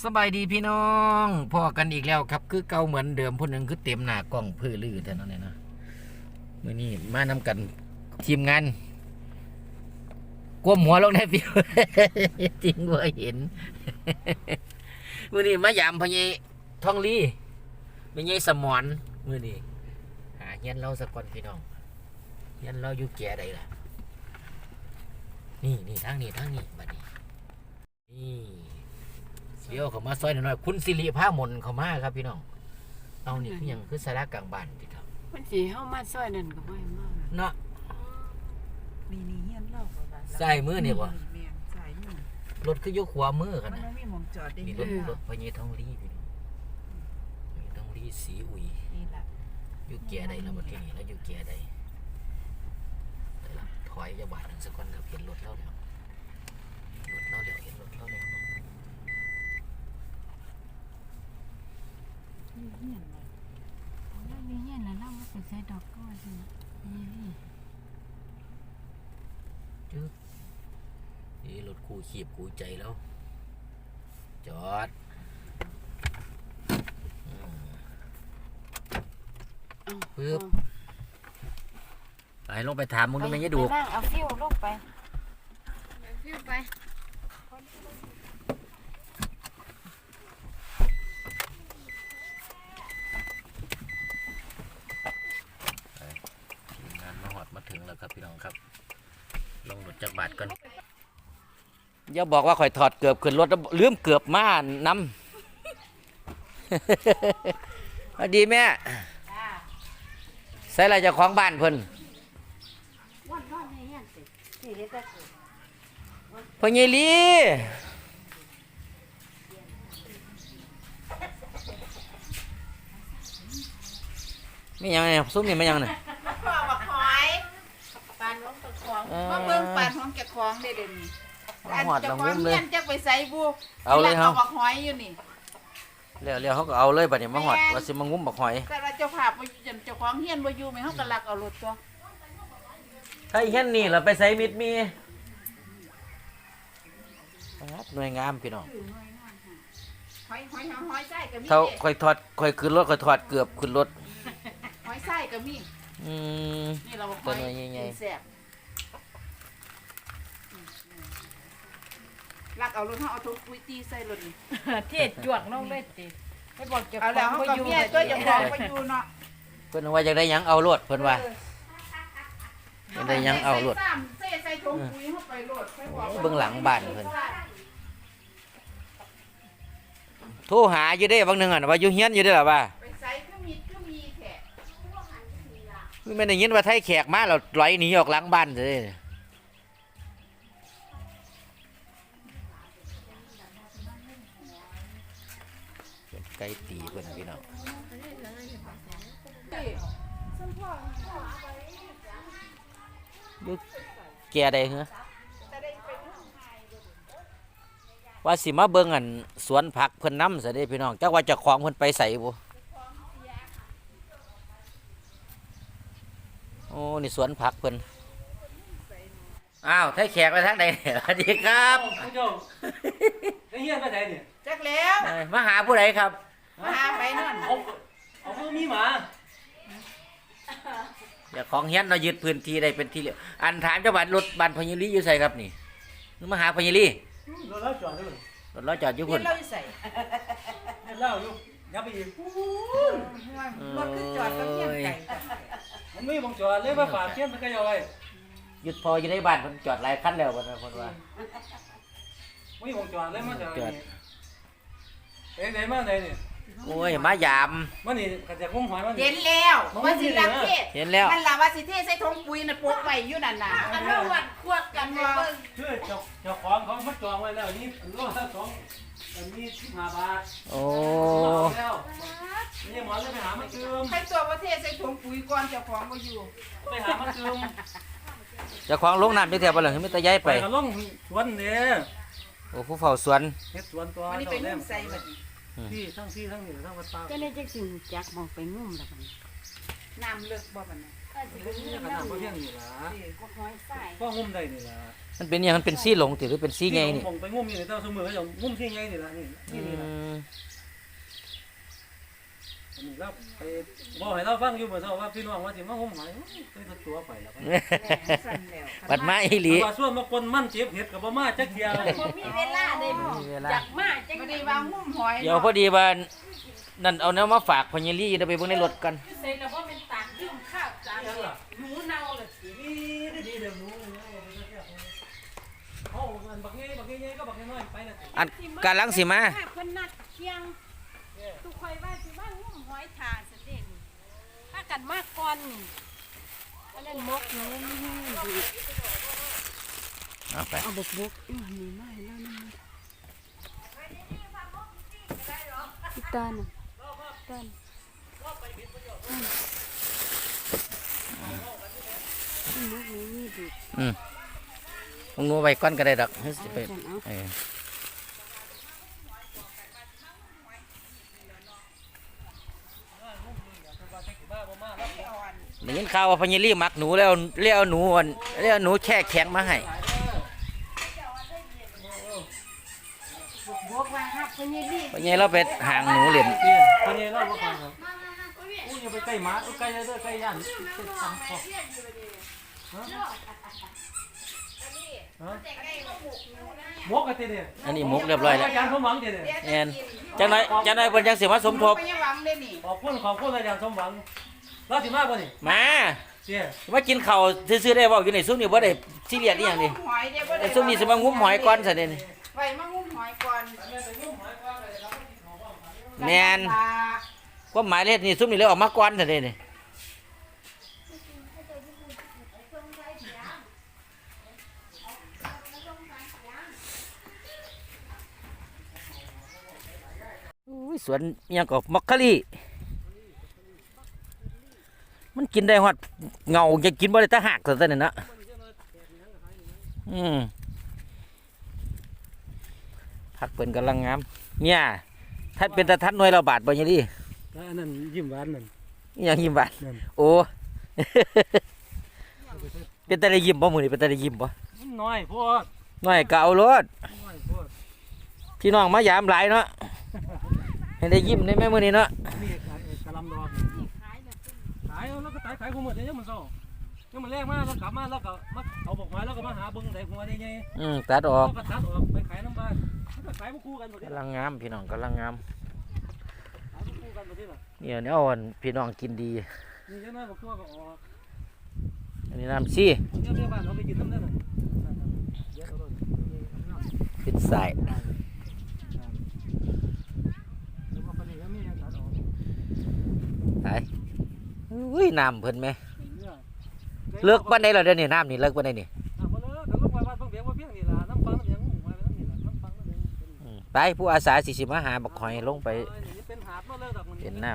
สบายดีพี่น้องพอกันอีกแล้วครับ คือเก่าเหมือนเดิมผู้หนึ่งคือเต็มหน้ากล้องพื้อลือแต่นั้นเนี่ยนะมื่อนี้มานำกันทีมงานกวมหัวลงในฟิวจริงว่าเห็นมื่อนี้มายามพญายทองลีพญายสมอนมื่อนี้หาเฮียนเราสักก่อนพี่น้องเฮียนเราอยู่แก่ใดล่ะนี่นี่ทางนี้ทางนี้บัดนี้นี่ เดี๋ยวเขามาซอยหน่อยๆคุณสิริภาหมนเขามาครับพี่น้อง เอานี่คือหยังคือสาระกลางบ้านที่ทมันสิเฮามาซอยนั่นก็บ่ให้มาำเนาะนี่นี่เฮียนเล่าก็ว่าใส่มือนี่บ่แม่นใส่มือรถคือยกขวามือขมันนาดไม่มีหมองจอดได้นี่รถรถพญทองรีพี่น้องพญทองรีสีอุย นี่ล่ะอยู่แก่ใดแล้วบัดนี้แล้วอยู่แก่ใดเดี๋ยวล่ะถอยจะบาดหนึ่งสักคนครับเห็นรถแล้วแล้วรถแล้วแล้วเห็นรถแล้วแล้ว เฮียนน่ะแล้วมีเงี้ยน่ะเราไปใส่ดอกก็ว่าสินี่นี่จึ๊กนี่รถคู่ขีบคู่ใจแล้ว จอดอืมเอาปึ๊บไปลงไปถามมึงดูไหมยายดูไปนั่งเอาฟิวลงไปฟิวไป ทีมงานมาหอดมาถึงแล้วครับ พี่น้องครับลงรถจากบาทก่อนอย่าบอกว่าข่อยถอดเกือบขึ้นรถแล้วลืมเกือบมาน้ำสวัสดีแม่ใส่อะไรจะของบ้านเพิ่นวันนอนในเงี้ยสินี่เฮ็ดแต่กูพ่อใหญ่ลีไม่ยังไงซุ้มนี่ไม่ยังไงพ่อบักหอยปานของตะของ มาเบิ่งปานของแกะของได้เด่นนี่มาหอดเจ้าลงของงุ้มเลยเฮียนจักไปใส่บูเอาเลยคเฮารับบักหอยอยู่นี่เรียวๆเขาก็เอาเลยบัดนี้มาหอดว่าสิมางุ้มบักหอยแต่ว่าเจ้าภาพบ่อยู่เจ้าของเฮียนบ่อยู่แม่เฮาก็ลักเอารถตัวถ้าอีเห็นนี่เราไปใส่มิดมีครับหน่วยงามพี่น้องหอยหอยหอยไส้ก็มีเท่าค่อยถอดค่อยขึ้นรถค่อยถอดเกือบขึ้นรถหอยไส้ก็มีอืมนี่เราบอกหตัวอยหน่วยใหญ่ๆ กินแซ่บ ลักเอารถเฮาเอาทุกปุ้ยตีใส่รถนี่เทศจวกลงเลยติให้บอกเก็บเอาแล้วเขาก็เมียตัวอย่างบอกไปอยู่เนาะเพิ่นว่าอยากได้หยังเอารถเพิ่นว่าอยากได้หยังเอารถใส่ซ้ำใส่ใส่ถุงปุ๋ยเข้าไปโลดไปบอกว่าเบื้องหลังบ้านเพิ่น โทรหาอยู่ได้บางหนึงอะว่าอยู่เฮียนอยู่ได้อล่ะว่าไปใส่ก็มีก็มีแขกไม่ได้ยินว่าไทยแขกมาแล้วลอยหนีออกหลังบ้านเลย ก่ตีเพิ่นพี่น้องอยู่แก่ใดเหรอว่าสิมาเบิ่งอันสวนผักเพิ่นนำซะเด้พี่น้องจักว่าเจะของเพิ่นไปใส่บ่โอ้นี่สวนผักเพิ่นอ้าวไทยแขกไปทางใดเนี่ยสวัสดีครับ ผู้ชมไอ้เฮียไปไหนเนี่ย จักแล้วเอ้ยมาหาผู้ใดครับ มาหาไปนั่นเอาเอาเพิ่งมีหมาอย่าของเฮียนเรายึดพื้นที่ได้เป็นที่เรียบอันถามเจ้าบ้านรถบ้านพญลีอยู่ใส่ครับนี่นึกมาหาพญลีรถแล้วจอดเลยรถเราจอดอยู่เดี๋พุ่ยนวเราใส่เล่าอยู่ยับไปอีกรถคือจอดก็เพียงไก่มันไม่มองจอดเลยมาฝากเทียนมันก็ยาวไว้หยุดพออยู่ในบ้านเพิ่นจอดหลายคันแล้วเพิ่นว่าเพิ่นว่าไม่มองจอดเลยมาจอดจอดเอ้ยไหนมาไหนเนี่ย โอ้ยมายาม มันนี่กระจากงมหอยมัน เห็นแล้วว่าสิรักเทศเห็นแล้วมันล่ะว่าสิเทศใส่ถุงปุ๋ยน่ะปลูกไว้อยู่นั่นน่ะอันนั้นวัดควดกันว่าชื่อเจ้าเจ้าของเขามาจองไว้แล้วนี่รถละสองอันนี้สิบห้าบาทโอ้แล้วนี่หมอเลยไปหามาจืมให้ตัวประเทศใส่ถุงปุ๋ยก่อนเจ้าของบ่อยู่ไปหามาจืมเจ้าของลงน้ำอยู่แถวบ้านหลังมีแต่ย้ายไปไปกับล่องสวนเนี่ยโอ้ผู้เฝ้าสวนเฮ็ดสวนตัววันนี้ไปเจ้านุ่แม่มใส่บัดนี้ ที่ทั้งที่ทั้งนี่ทั้งวัดป่าจะได้จักสิจักมองไปงุ่มแล้วกันน้ำเลิกบ่บัดนี้ขนาดบ่เที่ยงนี่ล่ะก็ห้อยใส่ก็งุ่มได้นี่ล่ะมันเป็นอย่างมันเป็นซี่หลงติหรือเป็นซี่ไงนี่มองไปงุ่มอยู่ในเต้าสมือเขาจะงุ่มที่ไงนี่ล่ะนี่อืนี่นี่ล่ะมอันนี้ เราไปบอกให้เราฟังอยู่เมื่อเช้าว่าพี่น้องว่าสิมาห่มหายไปตัวตัวไปแล้วสั่นแล้วปัดมาอีหลีว่าส่วนมาคนมั่นเจ็บเห็ดกับบ่มาจักเที่ยวบ่มีเวลาได้บ่มีเวลาอยากมาจังบ่ได้วางหุ้มหอยเดี๋ยวพอดีว่านั่นเอาแนวมาฝากพญาลี่เดี๋ยวไปเบิ่งในรถกันใส่แล้วบ่เป็นตากยืมข้าวจานเดียวหนูเน่าเลยสินี่ดีเดี๋ยวหนูเอาอันบักงี้บักงี้ก็บักน้อยไปนะอันกำลังสิมาเพิ่นนัดเที่ยง ทุกข่อยว่าสิว่างุ่มหอยทาซะเด้ถ้ากันมาก่อนนี่อันนั้นมกหนูนี่ดีเอาไปเอาบกบกอื้อนี่มาให้แล้วนี่พี่ตาน่ะตานอืมมกหนูนี่ดีอืมมึงงูไว้ก่อนก็ได้ดอกเฮ้ยสิไปเอาเอา เออ ได้ยินข่าวว่าพญลี่มักหนูแล้วเรียกเอาหนูอ่อนเรียกเอาหนูแช่แข็งมาให้บอกว่าฮักเพิ่นนี่พญเราไปหางหนูเหรียญคนนี้เล่าบ่ฟังครับอู้อย่าไปใกล้หมาใกล้เด้อใกล้ย่านตังคอมกกันติเด้ออันนี้มกเรียบร้อยแล้วอาจารย์สมหวังติเด้อแอนจังไหนจังไหนเพิ่นจังสิมาสมทบไปยังหวังได้นี่ขอบคุณขอบคุณอาจารย์สมหวัง เราสิมาบ่นี่มาเจ้มากินข้าวซื่อๆได้บ่อยู่ในซุ้มนี่บ่ได้ซีเรียสอีหยังนี่หอยเด้บ่ไอ้ได้ซุ้มนี่สิมางุ้มหอยก่อนซะเด้นี่ไว้มาหุ้มหอยก่อนแม่นความหมายเลยนี่ซุ้มนี่เลยออกมาก่อนซะเด้นี่อุ้ยสวนอิหยังก็มักคะลี มันกินได้ฮอดเงาจะกินบ่ได้แตะหักซะแต่นี่นะอืมผักเปิ่นกำลังงามเนี่ยท่านเป็นตาทัดหน่วยระบาดบ่ยังดีแล้วอันนั้นยิ้มหวานนั่นอิหยังยิ้มบาดนั่นโอ้ เป็นตาได้ยิ้มบ่มื้อนี้เป็นตาได้ยิ้มบ่น้อยพวกน้อยก็เอารถน้อยพวกพี่น้องมายามหลายเนาะให้ได้ยิ้มได้แม่มื้อนี้เนาะ นี่ขายกะลำดอก ขายแล้ว ขายขายขายกูหมดเลยยังมันเศร้ายังมันแรกมาแล้วกลับมาแล้วก็มาเอาบอกม้แล้วก็มาหาเบิ้งได้หัวได้ไงอืมตัดออกก็ตัดออกไปขายน้ำบ้านก็ขายมาคู่กันหมดเลยกำลังงามพี่น้องกำลังงามขายมาคู่กันหมดเลยล่ะเนี่ยเนี่ยอ่อนพี่น้องกินดี นี่ยังไงบอกตัวก็ออกอันนี้น้ำซี่เดี๋ยเดี๋ยวบ้านเขาไปกินน้ำได้หน่อยเดี๋ยวเอาเลยเป็นสายเดี๋ยวมาปฏิก็มีอย่าตัดออกไป อุ้ยน้ำเพิ่นแม่เนี่ยเลิกปานใดแล้วเดี๋ยวนี้น้ำนี่เลิกปานใดนี่อะมาเลิกกันลูกไว้บ้านเพิ่งเบียงว่าเพียงนี่ล่ะน้ำฟังน้ำยังไว้ไปน้ำนี่ล่ะน้ำฟังน้ำยังอืมไปผู้อาสาสิสิมาหาบักหอยลงไปเป็นหาดมาเลยดอกมันเป็นน้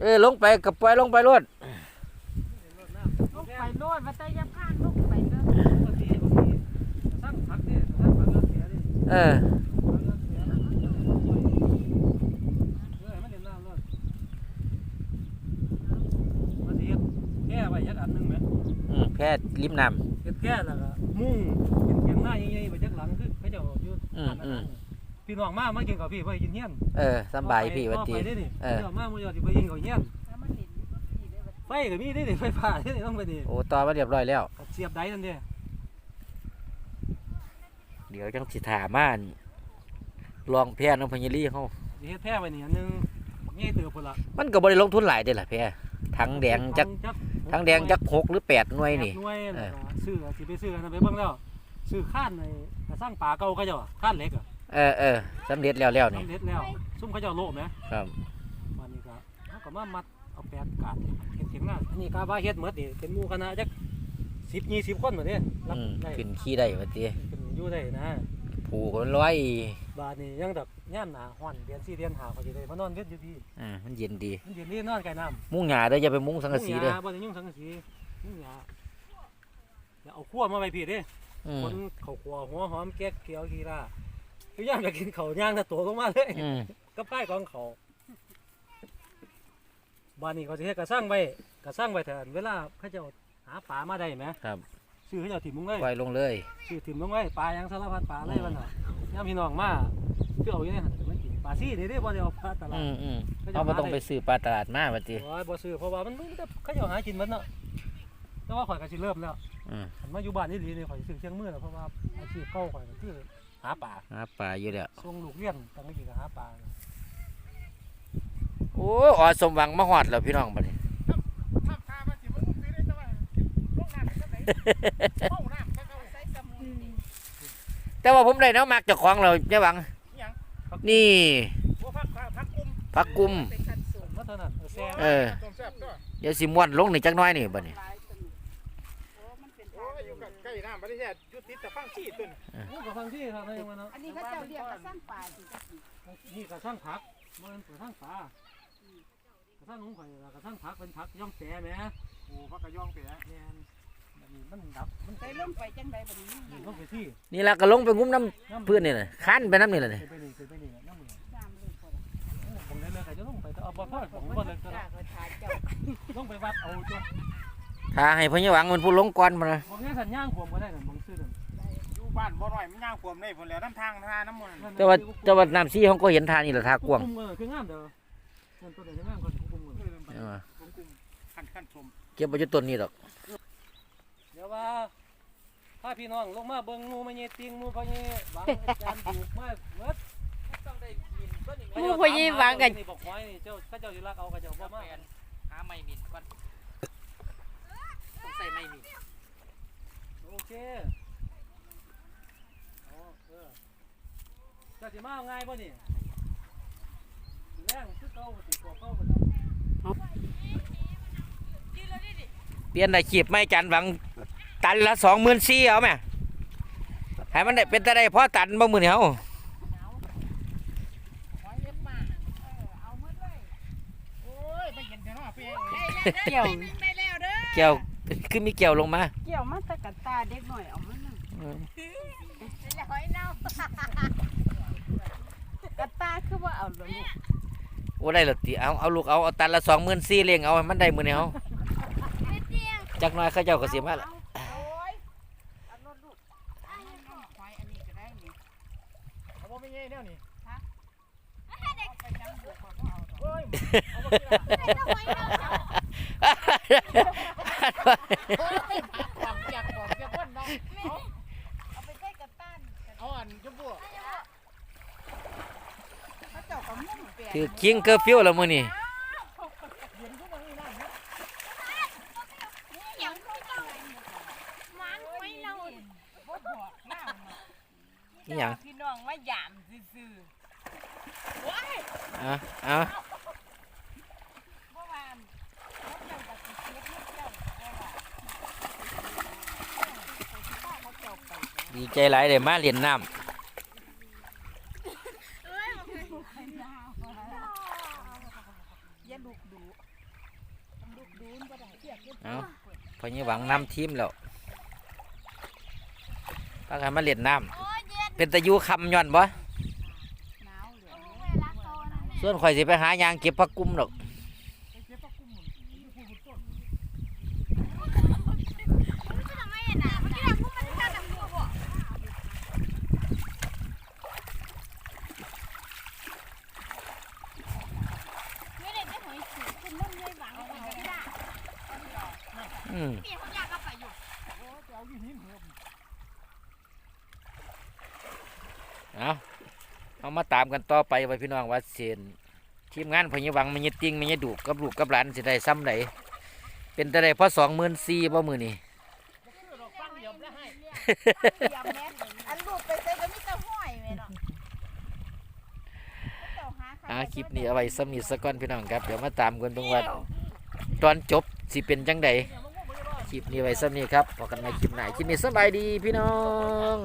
เออลงไปกับปล่อยลงไปรถลูกไปโลดว่าแต่อย่าพลาดลูกไปเด้อ สร้างผัก เนี่ยสร้างผักเสียดิเออแก้ไว้ยักอันนึงไหมอืมแพทย์ริมน้ เฮ็ดแก้แล้วก็มุ่งเป็นเถียงหน้าใหญ่ๆไปจักหลังคือเขาเจ้าอยู่พี่น้องมามากินข้าวพี่ไปกินเฮียนำเออสำบายพี่วันตีไปได้นี่เออเดี๋ยวมามื้อเดียวสิไปกินข้าวเฮียนถ้ามันเห็นนี่ได้บ่ไฟก็มีได้นี่ไฟฟ้าได้นี่ต้องไปนี่โอ้ต่อมาเรียบร้อยแล้วเสียบได้นั่นเด้เดี๋ยวจังสิถามมาอั่นลองแพ้น้องพญาลี่เขาสิเฮ็ดแท้ไว้นี่อันนึงใหญ่เติบพุ่นล่ะมันก็บ่ได้ลงทุนหลายเด้ล่ะแพ้ถังแดงจัก ถังแดงจักหกหรือแปดหน่วยนี่หน่วยแล้วก็ซื้อสิไปซื้ออันนั้นไปเบิ่งแล้วซื้อข้านในสร้างป่าเก่าเขาเจ้าข้านเหล็กอะเออเออสำเร็จแล้วแล้วนี่ สำเร็จแล้วซุ่มเขาเจ้าโลภไหมครับ วันนี้ก็เขาก็มามัดเอาแปดกาดเห็ดเสียงหน้าอันนี้กาบาเฮ็ดหมดนี่เป็นหมู่คณะจักสิบยี่สิบคนเหมือนนี้รับอืมได้ขึ้นขี้ได้วันตีขึ้นอยู่ได้นะ ผูกมันร้อยบาดนี้ยังแบบย่ามหนาฮ้อนเดือนสี่เดือนหาเขาจะได้มานอนเวทอยู่ดีอ่ามันเย็นดี มันเย็นนี่นอนไก่น้ำมุ้งหญ้าเด้ออย่าไปมุ้งสังกะสีเด้อบ่ได้ยุ่งสังกะสียุ่งหยาแล้วเอาขั้วมาไปพี่เด้อืมคนเขาขัวหัวหอมแก๊กเขียวกีราคือย่ามจะกินเขาวย่างแต่ตัวลงมาเลยอืมกับป้ายของเขาบ้านนี้เขาจะเฮ็ดกระสร้างไว้กระสร้างไว้แทนเวลาเขาเจะหาปลามาได้ไหมครับ ซื้อเขาเจะถิ่มลงไว้ปล่อยลงเลยซื้อถิ่มลงไว้ปลาหยังสารพัดปลาเลยวันน่ะย่ามพี่น้องมาคือเอาอยู่ในหันมันกินปลาซี่นี่เด้บ่ได้เอาปลาตลาอืดมอืมเขาจะเอาบ่ต้องหาได้ไปซื้อปลาตลาดมาบัดนี้โอ้ยบ่ซื้อเพราะว่ามันมันจะเขาเจะหากินมันเนาะแต่ว่าข่อยก็สิเริ่มแล้วอืมคันมาอยู่บ้านนี่ดีนี่ข่อยสิซื้อเชียงมือแล้วเพราะว่าอาชีพเก่าข่อยก็คือหาปลาหาปลาอยู่แล้วส่งลูกเรียนตั้งแต่กี้ก็หาปลาโอ้ออสมหวังมาฮอดแล้วพี่น้องบัดนี้ แต่ว่าผมได้แนวมักเจ้าของแล้วอย่าหวัง นี่บ่พักพักกุมผักกุมเป็นคันสูงมาเท่านั้นเอาแซ่เออต้องแซ่บตัวเดี๋ยวสิม่วนลงนี่จักหน้อยนี่บัดนี้หลายตัวนี่โอ้มันเป็นโอ้ยอยู่กับใกล้น้ำบ่ได้แท้อยู่ติดแต่ฟังซี่ตัวนี้ลูกกับฟังที่ทางไหนมาเนาะอันนี้เขาเจ้าเรียกกระสร้างป่าสิจักนี่นี่กระทั่งผักมันกระทั่งปลากระทั่งนุ่งข่อยกระทั่งผักเป็นผักย่อมแซ่แหมโอ้พักกระย่องไปฮะแม่ นแบบนี้มันดับมันใส่ลงไปจังใดบัดนี้ยิงลงไปที่นี่ล่ะก็ลงไปงุ้มน้ำพื้นนี่น่ะคันไปน้ำนี่ล่ะนี่เป็นไปนี่เป็นไปนี่น้ำมือตามเลยพอผมได้เลยก็จะลงไปเอาบ่พอผมบ่เลยก็จ้าก็ทานเจ้าลงไปวัดเอาจ้ะถ้าให้พญาหวังมันผู้ลงก่อนมานะผมยังสัญญาณผมก็ได้นั่นผมซื้อนั่นอยู่บ้านบ่น้อยมันย่างขวมได้พุ่นแล้วน้ำทางทาน้ำมันแต่ว่าแต่ว่าน้ำซีเขาก็เห็นทานี่ล่ะทากว้างคุมเออคืองามเด้อนั่นตัวไหนจะงามกว่าคุมเออเออผมกุมขั้นขั้นชมเก็บไว้อยู่ต้นนี้ดอก เดี๋ยวว่าถ้าพี่น้องลงมาเบิ่งหมูมาเยติงหมูพะเยหวังอาจารย์ถูกมาเบิดหมู่พ่อใหญ่หวังกันนี่บอกไว้นี่เจ้าถ้าเจ้าสิรักเอาก็เจ้าบ่มาหาไม่มินก่อนต้องใส่ไม่มินโอเคอ๋อเออเจ้าสิมาเอาง่ายบ่นี่แรงคือเก่าบ่สิตัวเก่าบ่สิเปลี่ยนได้ขีบไม่จันหวัง ตันละสองหมื่นสี่เอาไหมให้มันได้เป็นแต่ได้พอตันบ่มือนี่เฮาหอยเล็บมาเออเอาหมดเลยโอ้ยไม่เห็นแท้เนาะพี่ได้แล้วเด้อได้แล้วเด้อเกี่ยวคือมีเกี่ยวลงมา เกี่ยวมาแตะกัตาเด็กหน่อยเอามานั่งอืมหอยเน่ากัตาคือว่าเอาเลยลูกโอ้ได้และติเอาเอาลูกเอาเอาตันละสองหมื่นสี่เลี้ยงเอาให้มันได้มือนี่เฮาจักหน้อยเขาเจ้าก็สิมาละ โอ้ยเอารถลูกเอาหอยอันนี้ก็ได้นี่ เอาบ่ไม่เงี้ยแนวนี้ เอาไปจังบุกก่อนว่า เอาดอกเฮ้ยเอาบ่กินละความอยากบอกอยากวันเนาะเอาไปใส่กัตานี่เอาอันชมพู่เขาเจ้าก็มุ่งเปลี่ยน ถือคิงเกอร์ฟิวแล้วมือนี่ไม่เรา บ่บอกหน้ามัน นี่หยัง พี่น้องมาหยามซื่อ เอะเอา เมื่อวานเขาเจ้าก็สิเก็บลูกเจ้าก็ว่าเขาเจ้าไป ดีใจหลายเลยมาเรียนน้อย่าดุดุดุดุนบ่ได้เสียกำเอาพญาหวังนำทีมแล้วพากันมาเรียนน้ำเป็นตะยูคำย้อนบ่หนาวเหลือส่วนข่อยสิไปหายางเก็บผักกุ้มดอก ไม่ได้ได้หอยสูคุณนุ่มเลยหวังเอาไว้ที่ด่า อืมพี่เอยากก็ไปอยู่เอาเอามาตามกันต่อไปไว้พี่น้องว่าเสียนทีมงานพญาวังมันยติงมันยดุกับลูกกับหลานสิได้ซ้ำไหนเป็นแต่ได้พอสองหมื่นสี่บ่มือนี่เอันลูกไปใส่ก็มีแต่ห้อยแม่เนาะอ่าคลิปนี้เอาไว้สำนีสักก่อนพี่น้องครับ เดี๋ยวมาตามกันตรงว่าตอนจบสิเป็นจังใด คลิปนี้ไว้สำนีครับพอกันใหม่คลิปหน้าคลิปนี้สบายดีพี่น้อง